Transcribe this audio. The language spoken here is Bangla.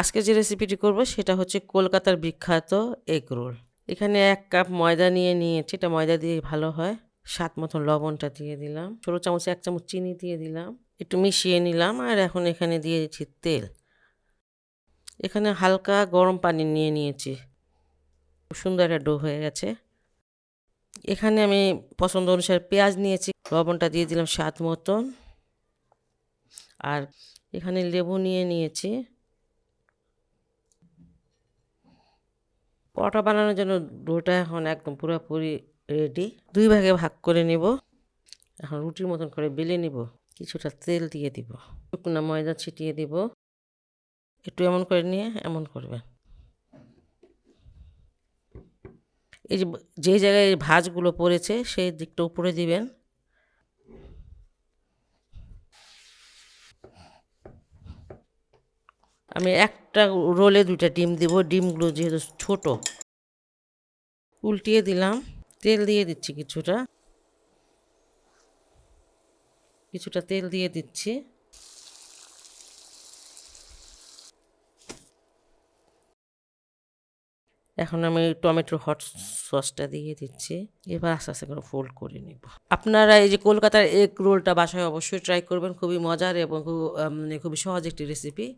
আজকে যে রেসিপিটি করব সেটা হচ্ছে কলকাতার বিখ্যাত এগ রোল এখানে এক কাপ ময়দা নিয়ে নিয়েছি, এটা ময়দা দিয়ে ভালো হয়। স্বাদ মতন লবণটা দিয়ে দিলাম, ছোটো চামচে, এক চামচ চিনি দিয়ে দিলাম, একটু মিশিয়ে নিলাম আর এখন এখানে দিয়ে দিচ্ছি তেল। এখানে হালকা গরম পানি নিয়ে নিয়েছি, সুন্দর একটা ডো হয়ে গেছে। এখানে আমি পছন্দ অনুসারে পেঁয়াজ নিয়েছি, লবণটা দিয়ে দিলাম স্বাদ মতন। আর এখানে লেবু নিয়ে নিয়েছি পরোটা বানানোর জন্য ডোটা এখন একদম পুরোপুরি রেডি দুই ভাগে ভাগ করে নিব। এখন রুটির মতন করে বেলে নিব। কিছুটা তেল দিয়ে দিব। শুকনো ময়দা ছিটিয়ে দিব। একটু এমন করে নিয়ে এমন করবেন এই যে জায়গায় ভাঁজগুলো পড়েছে, সেই দিকটা উপরে দিবেন। আমি একটা রোলে দুইটা ডিম দিব। ডিমগুলো যেহেতু ছোট, উল্টিয়ে দিলাম। তেল দিয়ে দিচ্ছি কিছুটা। কিছুটা তেল দিয়ে দিচ্ছি। এখন আমি টমেটোর হট সসটা দিয়ে দিচ্ছি। এবার আস্তে আস্তে করে ফোল্ড করে নিব। আপনারা এই যে কলকাতার এগ রোলটা বাসায় অবশ্যই ট্রাই করবেন। খুবই মজার এবং খুব মানে খুবই সহজ একটি রেসিপি